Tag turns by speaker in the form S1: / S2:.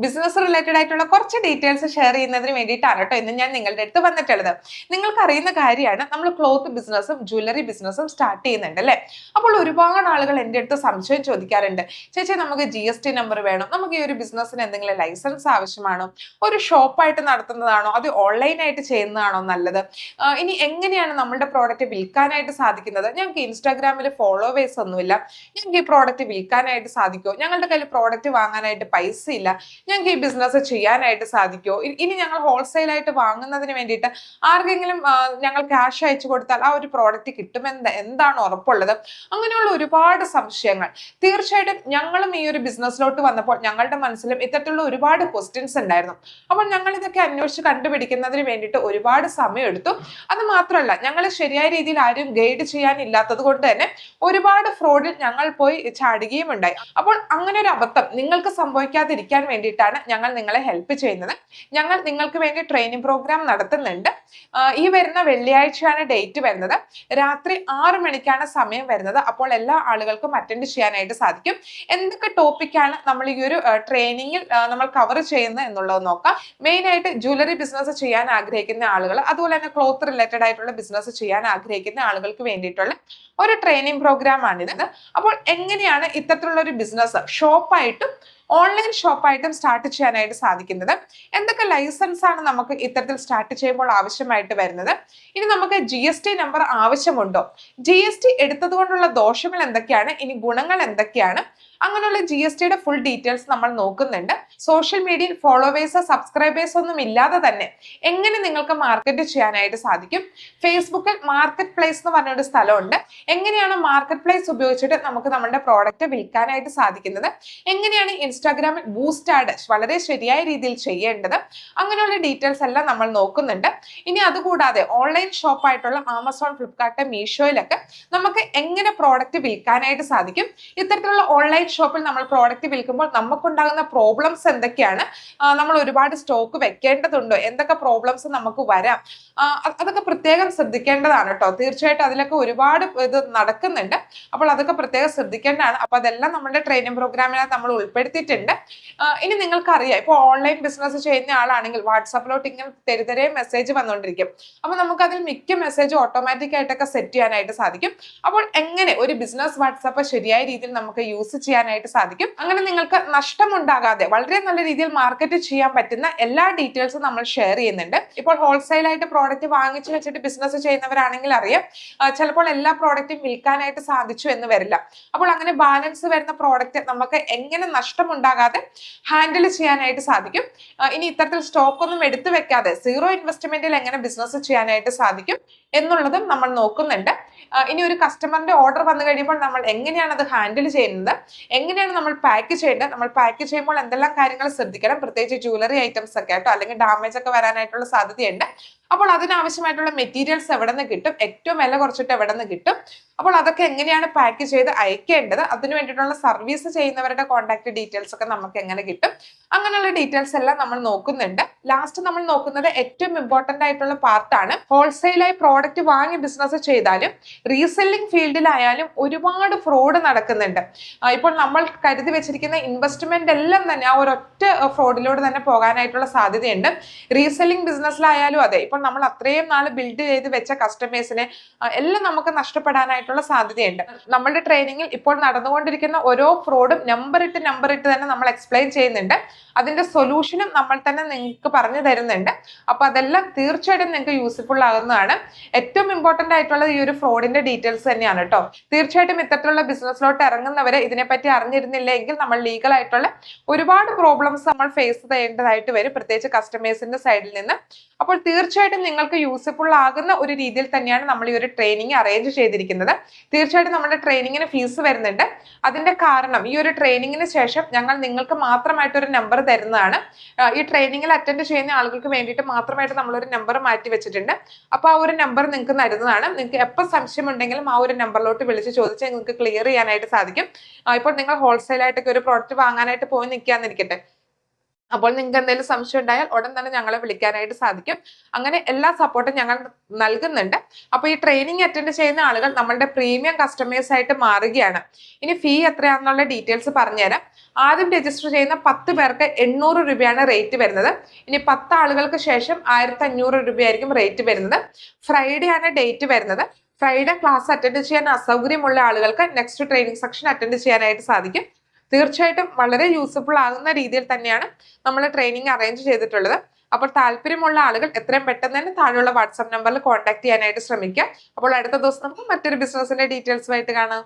S1: Business related ആയിട്ടുള്ള കുറച്ച് details share ചെയ്യുന്നതിന് വേണ്ടിയിട്ടാണ് കേട്ടോ ഇന്ന് ഞാൻ നിങ്ങളുടെ അടുത്ത് വന്നിട്ടുള്ളത്. നിങ്ങൾക്ക് അറിയുന്ന കാര്യമാണ് നമ്മൾ ക്ലോത്ത് ബിസിനസ്സും ജ്വല്ലറി ബിസിനസ്സും സ്റ്റാർട്ട് ചെയ്യുന്നുണ്ട് അല്ലേ? അപ്പോൾ ഒരുപാട് ആളുകൾ എന്റെ അടുത്ത് സംശയം ചോദിക്കാറുണ്ട്. ചേച്ചി നമുക്ക് ജി എസ് ടി നമ്പർ വേണം? നമുക്ക് ഈ ഒരു ബിസിനസ്സിന് എന്തെങ്കിലും ലൈസൻസ് ആവശ്യമാണോ? ഒരു ഷോപ്പായിട്ട് നടത്തുന്നതാണോ? അത് ഓൺലൈനായിട്ട് ചെയ്യുന്നതാണോ നല്ലത്? ഇനി എങ്ങനെയാണ് നമ്മളുടെ പ്രോഡക്റ്റ് വിൽക്കാനായിട്ട് സാധിക്കുന്നത്? ഞങ്ങൾക്ക് ഇൻസ്റ്റാഗ്രാമിൽ ഫോളോവേഴ്സ് ഒന്നുമില്ല. ഞങ്ങൾക്ക് ഈ പ്രോഡക്റ്റ് വിൽക്കാനായിട്ട് സാധിക്കുമോ? ഞങ്ങളുടെ കയ്യിൽ പ്രോഡക്റ്റ് വാങ്ങാനായിട്ട് പൈസ ഇല്ല ഞങ്ങൾക്ക് ഈ ബിസിനസ് ചെയ്യാനായിട്ട് സാധിക്കുമോ ഇനി ഞങ്ങൾ ഹോൾസെയിൽ ആയിട്ട് വാങ്ങുന്നതിന് വേണ്ടിയിട്ട് ആർക്കെങ്കിലും ഞങ്ങൾ ക്യാഷ് അയച്ചു കൊടുത്താൽ ആ ഒരു പ്രോഡക്റ്റ് കിട്ടുമെന്ന് എന്താണ് ഉറപ്പുള്ളത്? അങ്ങനെയുള്ള ഒരുപാട് സംശയങ്ങൾ. തീർച്ചയായിട്ടും ഞങ്ങളും ഈ ഒരു ബിസിനസ്സിലോട്ട് വന്നപ്പോൾ ഞങ്ങളുടെ മനസ്സിലും ഇത്തരത്തിലുള്ള ഒരുപാട് ക്വസ്റ്റ്യൻസ് ഉണ്ടായിരുന്നു. അപ്പോൾ ഞങ്ങൾ ഇതൊക്കെ അന്വേഷിച്ച് കണ്ടുപിടിക്കുന്നതിന് വേണ്ടിയിട്ട് ഒരുപാട് സമയം എടുത്തു. അത് മാത്രമല്ല ഞങ്ങൾ ശരിയായ രീതിയിൽ ആരും ഗൈഡ് ചെയ്യാനില്ലാത്തത് കൊണ്ട് തന്നെ ഒരുപാട് ഫ്രോഡിൽ ഞങ്ങൾ പോയി ചാടുകയും ഉണ്ടായി. അപ്പോൾ അങ്ങനെ ഒരു അബദ്ധം നിങ്ങൾക്ക് സംഭവിക്കാതിരിക്കാൻ വേണ്ടിയിട്ടാണ് ഞങ്ങൾ നിങ്ങളെ ഹെൽപ്പ് ചെയ്യുന്നത്. ഞങ്ങൾ നിങ്ങൾക്ക് വേണ്ടി ട്രെയിനിങ് പ്രോഗ്രാം നടത്തുന്നുണ്ട്. ഈ വരുന്ന വെള്ളിയാഴ്ചയാണ് ഡേറ്റ് വരുന്നത്. രാത്രി ആറ് മണിക്കാണ് സമയം വരുന്നത്. അപ്പോൾ എല്ലാ ആളുകൾക്കും അറ്റൻഡ് ചെയ്യാനായിട്ട് സാധിക്കും. എന്തൊക്കെ ടോപ്പിക്കാണ് നമ്മൾ ഈ ഒരു ട്രെയിനിങ്ങിൽ നമ്മൾ കവർ ചെയ്യുന്നത് എന്നുള്ളത് നോക്കാം. മെയിൻ ആയിട്ട് ജ്വല്ലറി ബിസിനസ് ചെയ്യാൻ ആഗ്രഹിക്കുന്ന ആളുകൾ അതുപോലെ തന്നെ ക്ലോത്ത് റിലേറ്റഡ് ആയിട്ടുള്ള ബിസിനസ് ചെയ്യാൻ ആഗ്രഹിക്കുന്ന ആളുകൾക്ക് വേണ്ടിയിട്ടുള്ള ഒരു ട്രെയിനിങ് പ്രോഗ്രാം ആണിത്. അപ്പോൾ എങ്ങനെയാണ് ഇത്തരത്തിലുള്ള ഒരു ബിസിനസ് ഷോപ്പായിട്ടും ഓൺലൈൻ ഷോപ്പായിട്ടും സ്റ്റാർട്ട് ചെയ്യാനായിട്ട് സാധിക്കുന്നത്. എന്തൊക്കെ ലൈസൻസ് ആണ് നമുക്ക് ഇത്തരത്തിൽ സ്റ്റാർട്ട് ചെയ്യുമ്പോൾ ആവശ്യമായിട്ട് വരുന്നത്? ഇനി നമുക്ക് ജി എസ് ടി നമ്പർ ആവശ്യമുണ്ടോ? ജി എസ് ടി എടുത്തത് കൊണ്ടുള്ള ദോഷങ്ങൾ എന്തൊക്കെയാണ്? ഇനി ഗുണങ്ങൾ എന്തൊക്കെയാണ്? അങ്ങനെയുള്ള ജി എസ് ടിയുടെ ഫുൾ ഡീറ്റെയിൽസ് നമ്മൾ നോക്കുന്നുണ്ട്. സോഷ്യൽ മീഡിയയിൽ ഫോളോവേഴ്സ് സബ്സ്ക്രൈബേഴ്സ് ഒന്നും ഇല്ലാതെ തന്നെ എങ്ങനെ നിങ്ങൾക്ക് മാർക്കറ്റ് ചെയ്യാനായിട്ട് സാധിക്കും? ഫേസ്ബുക്കിൽ മാർക്കറ്റ് പ്ലേസ് എന്ന് പറഞ്ഞൊരു സ്ഥലമുണ്ട്. എങ്ങനെയാണ് മാർക്കറ്റ് പ്ലേസ് ഉപയോഗിച്ചിട്ട് നമുക്ക് നമ്മുടെ പ്രോഡക്റ്റ് വിൽക്കാനായിട്ട് സാധിക്കുന്നത്? എങ്ങനെയാണ് ഇൻസ്റ്റാഗ്രാമിൽ ബൂസ്റ്റ് ആഡ് വളരെ ശരിയായ രീതിയിൽ ചെയ്യേണ്ടത്? അങ്ങനെയുള്ള ഡീറ്റെയിൽസ് എല്ലാം നമ്മൾ നോക്കുന്നുണ്ട്. ഇനി അതുകൂടാതെ ഓൺലൈൻ ഷോപ്പായിട്ടുള്ള ആമസോൺ ഫ്ലിപ്കാർട്ട് മീഷോയിലൊക്കെ നമുക്ക് എങ്ങനെ പ്രോഡക്റ്റ് വിൽക്കാനായിട്ട് സാധിക്കും? ഇത്തരത്തിലുള്ള ഓൺലൈൻ ഷോപ്പിൽ നമ്മൾ പ്രോഡക്റ്റ് വിൽക്കുമ്പോൾ നമുക്കുണ്ടാകുന്ന പ്രോബ്ലംസ് എന്തൊക്കെയാണ്? നമ്മൾ ഒരുപാട് സ്റ്റോക്ക് വെക്കേണ്ടതുണ്ടോ? എന്തൊക്കെ പ്രോബ്ലംസ് നമുക്ക് വരാം? അതൊക്കെ പ്രത്യേകം ശ്രദ്ധിക്കേണ്ടതാണ് കേട്ടോ. തീർച്ചയായിട്ടും അതിലൊക്കെ ഒരുപാട് ഇത് നടക്കുന്നുണ്ട്. അപ്പോൾ അതൊക്കെ പ്രത്യേകം ശ്രദ്ധിക്കേണ്ടതാണ്. അപ്പോൾ അതെല്ലാം നമ്മുടെ ട്രെയിനിങ് പ്രോഗ്രാമിനകത്ത് നമ്മൾ ഉൾപ്പെടുത്തിയിട്ടുണ്ട്. ഇനി നിങ്ങൾക്കറിയാം. ഇപ്പോൾ ഓൺലൈൻ ബിസിനസ് ചെയ്യുന്ന ആളാണെങ്കിൽ വാട്സാപ്പിലോട്ട് ഇങ്ങനെ തെരുതരെ മെസ്സേജ് വന്നുകൊണ്ടിരിക്കും അപ്പോൾ നമുക്ക് അതിൽ മിക്ക മെസ്സേജ് ഓട്ടോമാറ്റിക് ആയിട്ടൊക്കെ സെറ്റ് ചെയ്യാനായിട്ട് സാധിക്കും. അപ്പോൾ എങ്ങനെ ഒരു ബിസിനസ് വാട്സാപ്പ് ശരിയായ രീതിയിൽ നമുക്ക് യൂസ് ചെയ്യാനായിട്ട് സാധിക്കും. അങ്ങനെ നിങ്ങൾക്ക് നഷ്ടമുണ്ടാകാതെ വളരെ നല്ല രീതിയിൽ മാർക്കറ്റ് ചെയ്യാൻ പറ്റുന്ന എല്ലാ ഡീറ്റെയിൽസും നമ്മൾ ഷെയർ ചെയ്യുന്നുണ്ട്. ഇപ്പോൾ ഹോൾസെയിൽ ആയിട്ട് പ്രോഡക്റ്റ് വാങ്ങിച്ചു വെച്ചിട്ട് ബിസിനസ് ചെയ്യുന്നവരാണെങ്കിൽ അറിയാം ചിലപ്പോൾ എല്ലാ പ്രോഡക്റ്റും വിൽക്കാനായിട്ട് സാധിച്ചു എന്ന് വരില്ല. അപ്പോൾ അങ്ങനെ ബാലൻസ് വരുന്ന പ്രോഡക്റ്റ് നമുക്ക് എങ്ങനെ നഷ്ടമുണ്ടാകാതെ ഹാൻഡിൽ ചെയ്യാനായിട്ട് സാധിക്കും. ഇനി ഇത്തരത്തിൽ സ്റ്റോക്ക് ഒന്നും എടുത്തു വെക്കാതെ സീറോ ഇൻവെസ്റ്റ്മെന്റിൽ എങ്ങനെ ബിസിനസ് ചെയ്യാനായിട്ട് സാധിക്കും എന്നുള്ളതും നമ്മൾ നോക്കുന്നുണ്ട്. ഇനി ഒരു കസ്റ്റമറിന്റെ ഓർഡർ വന്നു കഴിയുമ്പോൾ നമ്മൾ എങ്ങനെയാണ് അത് ഹാൻഡിൽ ചെയ്യുന്നത്? എങ്ങനെയാണ് നമ്മൾ പാക്ക് ചെയ്യേണ്ടത്? നമ്മൾ പാക്ക് ചെയ്യുമ്പോൾ എന്തെല്ലാം കാര്യങ്ങൾ ശ്രദ്ധിക്കണം? പ്രത്യേകിച്ച് ജ്വല്ലറി ഐറ്റംസ് ഒക്കെ ആയിട്ടോ അല്ലെങ്കിൽ ഡാമേജ് ഒക്കെ വരാനായിട്ടുള്ള സാധ്യതയുണ്ട്. അപ്പോൾ അതിനാവശ്യമായിട്ടുള്ള മെറ്റീരിയൽസ് എവിടെ നിന്ന് കിട്ടും? ഏറ്റവും വില കുറച്ചിട്ട് എവിടെ നിന്ന് കിട്ടും? അപ്പോൾ അതൊക്കെ എങ്ങനെയാണ് പാക്ക് ചെയ്ത് അയക്കേണ്ടത്? അതിന് വേണ്ടിയിട്ടുള്ള സർവീസ് ചെയ്യുന്നവരുടെ കോൺടാക്ട് ഡീറ്റെയിൽസ് ഒക്കെ നമുക്ക് എങ്ങനെ കിട്ടും? അങ്ങനെയുള്ള ഡീറ്റെയിൽസ് എല്ലാം നമ്മൾ നോക്കുന്നുണ്ട്. ലാസ്റ്റ് നമ്മൾ നോക്കുന്നത് ഏറ്റവും ഇമ്പോർട്ടന്റ് ആയിട്ടുള്ള പാർട്ടാണ് ഹോൾസെയിലായി പ്രോഡക്റ്റ് വാങ്ങി ബിസിനസ് ചെയ്താലും റീസെല്ലിംഗ് ഫീൽഡിലായാലും ഒരുപാട് ഫ്രോഡ് നടക്കുന്നുണ്ട്. ഇപ്പോൾ നമ്മൾ കരുതി വെച്ചിരിക്കുന്ന ഇൻവെസ്റ്റ്മെന്റ് എല്ലാം തന്നെ ആ ഒരൊറ്റ ഫ്രോഡിലൂടെ തന്നെ പോകാനായിട്ടുള്ള സാധ്യതയുണ്ട്. റീസെല്ലിംഗ് ബിസിനസ്സിലായാലും അതെ. ഇപ്പോൾ നമ്മൾ അത്രയും നാൾ ബിൽഡ് ചെയ്ത് വെച്ച കസ്റ്റമേഴ്സിനെ എല്ലാം നമുക്ക് നഷ്ടപ്പെടാനായിട്ടുള്ള സാധ്യതയുണ്ട്. നമ്മളുടെ ട്രെയിനിങ്ങിൽ ഇപ്പോൾ നടന്നുകൊണ്ടിരിക്കുന്ന ഓരോ ഫ്രോഡും നമ്പർ ഇട്ട് നമ്പർ ഇട്ട് തന്നെ നമ്മൾ എക്സ്പ്ലെയിൻ ചെയ്യുന്നുണ്ട്. അതിന്റെ സൊല്യൂഷനും നമ്മൾ തന്നെ നിങ്ങൾക്ക് പറഞ്ഞു തരുന്നുണ്ട്. അപ്പൊ അതെല്ലാം തീർച്ചയായിട്ടും നിങ്ങൾക്ക് യൂസ്ഫുൾ ആകുന്നതാണ്. ഏറ്റവും ഇമ്പോർട്ടന്റ് ആയിട്ടുള്ളത് ഈ ഒരു ഫ്രോഡിന്റെ ഡീറ്റെയിൽസ് തന്നെയാണ് കേട്ടോ തീർച്ചയായിട്ടും ഇത്തരത്തിലുള്ള ബിസിനസ്സിലോട്ട് ഇറങ്ങുന്നവരെ ഇതിനെപ്പറ്റി അറിഞ്ഞിരുന്നില്ല എങ്കിൽ നമ്മൾ ലീഗൽ ആയിട്ടുള്ള ഒരുപാട് പ്രോബ്ലംസ് നമ്മൾ ഫേസ് ചെയ്യേണ്ടതായിട്ട് വരും. പ്രത്യേകിച്ച് കസ്റ്റമേഴ്സിന്റെ സൈഡിൽ നിന്ന്. അപ്പോൾ തീർച്ചയായിട്ടും നിങ്ങൾക്ക് യൂസ്ഫുൾ ആകുന്ന ഒരു രീതിയിൽ തന്നെയാണ് നമ്മൾ ഈ ഒരു ട്രെയിനിങ് അറേഞ്ച് ചെയ്തിരിക്കുന്നത്. തീർച്ചയായിട്ടും നമ്മുടെ ട്രെയിനിങ്ങിന് ഫീസ് വരുന്നുണ്ട്. അതിന്റെ കാരണം ഈ ഒരു ട്രെയിനിങ്ങിന് ശേഷം ഞങ്ങൾ നിങ്ങൾക്ക് മാത്രമായിട്ട് ഒരു നമ്പർ തരുന്നതാണ്. ഈ ട്രെയിനിങ്ങിൽ അറ്റൻഡ് ചെയ്യുന്ന ആളുകൾക്ക് വേണ്ടിയിട്ട് മാത്രമായിട്ട് നമ്മളൊരു നമ്പർ മാറ്റി വെച്ചിട്ടുണ്ട്. അപ്പോൾ ആ ഒരു നമ്പർ നിങ്ങൾക്ക് തരുന്നതാണ്. നിങ്ങൾക്ക് എപ്പോൾ സംശയം ഉണ്ടെങ്കിലും ആ ഒരു നമ്പറിലോട്ട് വിളിച്ച് ചോദിച്ചാൽ നിങ്ങൾക്ക് ക്ലിയർ ചെയ്യാനായിട്ട് സാധിക്കും. ഇപ്പോൾ നിങ്ങൾ ഹോൾസെയിൽ ആയിട്ടൊക്കെ ഒരു പ്രോഡക്റ്റ് വാങ്ങാനായിട്ട് പോയി നിൽക്കാന്നിരിക്കട്ടെ അപ്പോൾ നിങ്ങൾക്ക് എന്തെങ്കിലും സംശയം ഉണ്ടായാൽ ഉടൻ തന്നെ ഞങ്ങളെ വിളിക്കാനായിട്ട് സാധിക്കും. അങ്ങനെ എല്ലാ സപ്പോർട്ടും ഞങ്ങൾ നൽകുന്നുണ്ട്. അപ്പോൾ ഈ ട്രെയിനിങ് അറ്റൻഡ് ചെയ്യുന്ന ആളുകൾ നമ്മളുടെ പ്രീമിയം കസ്റ്റമേഴ്സ് ആയിട്ട് മാറുകയാണ്. ഇനി ഫീ എത്രയാണെന്നുള്ള ഡീറ്റെയിൽസ് പറഞ്ഞുതരാം. ആദ്യം രജിസ്റ്റർ ചെയ്യുന്ന പത്ത് പേർക്ക് എണ്ണൂറ് രൂപയാണ് റേറ്റ് വരുന്നത്. ഇനി പത്ത് ആളുകൾക്ക് ശേഷം ആയിരത്തി അഞ്ഞൂറ് രൂപയായിരിക്കും റേറ്റ് വരുന്നത്. ഫ്രൈഡേ ആണ് ഡേറ്റ് വരുന്നത്. ഫ്രൈഡേ ക്ലാസ് അറ്റൻഡ് ചെയ്യാൻ അസൗകര്യമുള്ള ആളുകൾക്ക് നെക്സ്റ്റ് ട്രെയിനിങ് സെക്ഷൻ അറ്റൻഡ് ചെയ്യാനായിട്ട് സാധിക്കും. തീർച്ചയായിട്ടും വളരെ യൂസ്ഫുൾ ആകുന്ന രീതിയിൽ തന്നെയാണ് നമ്മൾ ട്രെയിനിങ് അറേഞ്ച് ചെയ്തിട്ടുള്ളത്. അപ്പോൾ താല്പര്യമുള്ള ആളുകൾ എത്രയും പെട്ടെന്ന് തന്നെ താഴെയുള്ള വാട്സാപ്പ് നമ്പറിൽ കോൺടാക്ട് ചെയ്യാനായിട്ട് ശ്രമിക്കുക. അപ്പോൾ അടുത്ത ദിവസം നമുക്ക് മറ്റൊരു ബിസിനസിന്റെ ഡീറ്റെയിൽസുമായിട്ട് കാണാം.